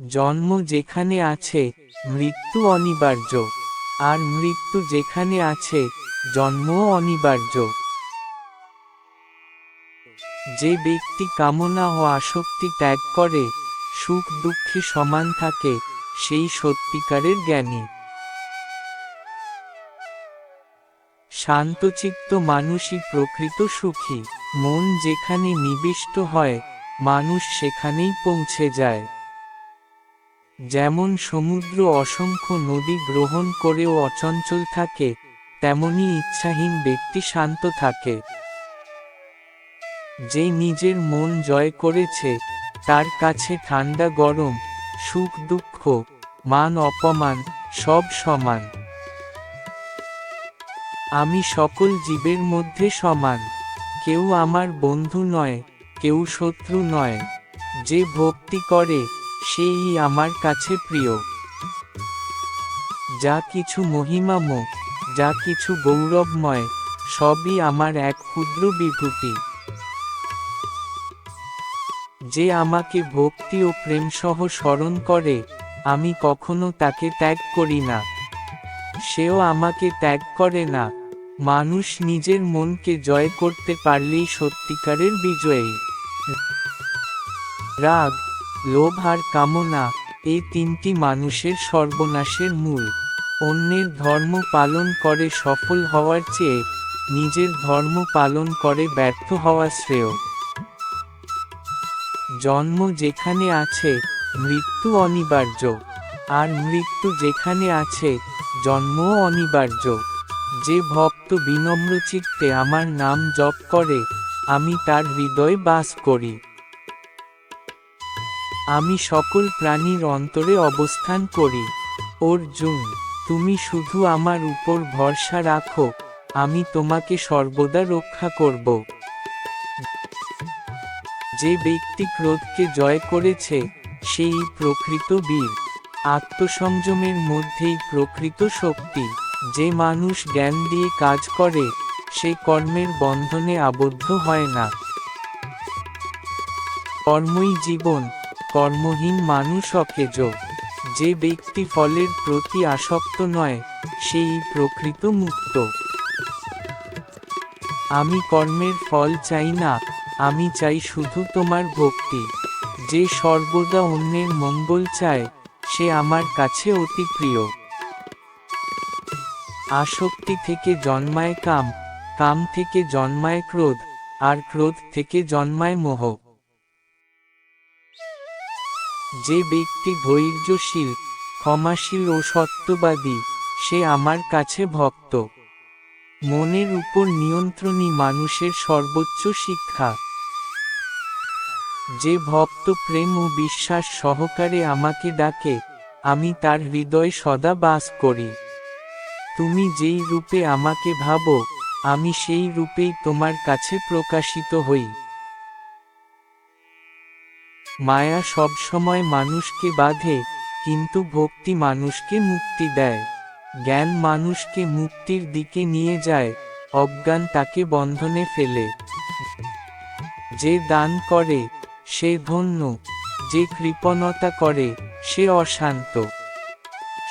জন্ম যেখানে আছে, মৃত্যু অনিবার্য। আর মৃত্যু যেখানে আছে, জন্মও অনিবার্য। যে ব্যক্তি কামনা ও আসক্তি ত্যাগ করে, সুখ দুঃখে সমান থাকে, সেই সত্যিকারের জ্ঞানী। শান্তচিত্ত মানুষই প্রকৃত সুখী। মন যেখানে নিবিষ্ট হয়, মানুষ সেখানেই পৌঁছে যায়। যেমন সমুদ্র অসংখ্য নদী গ্রহণ করেও অচঞ্চল থাকে, তেমনি ইচ্ছাহীন ব্যক্তি শান্ত থাকে। যে নিজের মন জয় করেছে, তার কাছে ঠান্ডা গরম, সুখ দুঃখ, মান অপমান, সব সমান। আমি সকল জীবের মধ্যে সমান, কেউ আমার বন্ধু নয়, কেউ শত্রু নয়, যে ভক্তি করে সেই আমার কাছে প্রিয়। যা কিছু মহিমাম যা কিছু গৌরবময়, সবই আমার এক ক্ষুদ্র বিভূতি। যে আমাকে ভক্তি ও প্রেমসহ স্মরণ করে, আমি কখনো তাকে ত্যাগ করি না। সেও আমাকে ত্যাগ করে না। মানুষ নিজের মনকে জয় করতে পারলেই সত্যিকারের বিজয়ী। রাগ লোভ আর কামনা, এই তিনটি মানুষের সর্বনাশের মূল। অন্যের ধর্ম পালন করে সফল হওয়ার চেয়ে, নিজের ধর্ম পালন করে ব্যর্থ হওয়া শ্রেয়। জন্ম যেখানে আছে, মৃত্যু অনিবার্য। আর মৃত্যু যেখানে আছে, জন্মও অনিবার্য। যে ভক্ত বিনম্র চিত্তে আমার নাম জপ করে, আমি তার হৃদয় বাস করি। আমি সকল প্রাণীর অন্তরে অবস্থান করি। অর্জুন, তুমি শুধু আমার উপর ভরসা রাখো, আমি তোমাকে সর্বদা রক্ষা করব। যে ব্যক্তি ক্রোধকে জয় করেছে, সেই প্রকৃত বীর। আত্মসংযমের মধ্যেই প্রকৃত শক্তি। যে মানুষ জ্ঞান দিয়ে কাজ করে, সে কর্মের বন্ধনে আবদ্ধ হয় না। কর্মই জীবন। কর্মহীন মানুষ অকেজ। যে ব্যক্তি ফলের প্রতি আসক্ত নয়, সেই প্রকৃত মুক্ত। আমি কর্মের ফল চাই না, আমি চাই শুধু তোমার ভক্তি। যে সর্বদা অন্যের মঙ্গল চায়, সে আমার কাছে অতি প্রিয়। আসক্তি থেকে জন্মায় কাম কাম থেকে জন্মায় ক্রোধ, আর ক্রোধ থেকে জন্মায় মোহ। যে ব্যক্তি ধৈর্যশীল, ক্ষমাশীল ও সত্যবাদী, সে আমার কাছে ভক্ত। মনের উপর নিয়ন্ত্রণই মানুষের সর্বোচ্চ শিক্ষা। যে ভক্ত প্রেম ও বিশ্বাস সহকারে আমাকে ডাকে, আমি তার হৃদয় সদা বাস করি। তুমি যেই রূপে আমাকে ভাবো, আমি সেই রূপেই তোমার কাছে প্রকাশিত হই। মায়া সবসময় মানুষকে বাঁধে, কিন্তু ভক্তি মানুষকে মুক্তি দেয়। জ্ঞান মানুষকে মুক্তির দিকে নিয়ে যায়, অজ্ঞান তাকে বন্ধনে ফেলে। যে দান করে, সে ধন্য, যে কৃপণতা করে, সে অশান্ত।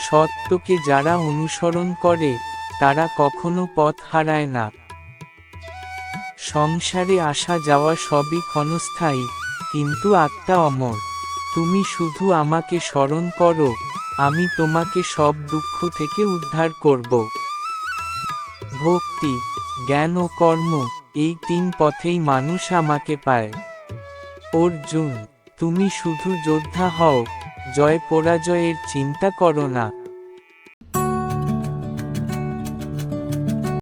সত্যকে যারা অনুসরণ করে, তারা কখনো পথ হারায় না। সংসারে আসা যাওয়া সবই ক্ষণস্থায়ী। কিন্তু আত্মা অমর। তুমি শুধু আমাকে স্মরণ করো, আমি তোমাকে সব দুঃখ থেকে উদ্ধার করব। ভক্তি, জ্ঞান ও কর্ম, এই তিন পথেই মানুষ আমাকে পায়। অর্জুন, তুমি শুধু যোদ্ধা হও, জয় পরাজয়ের চিন্তা করো না।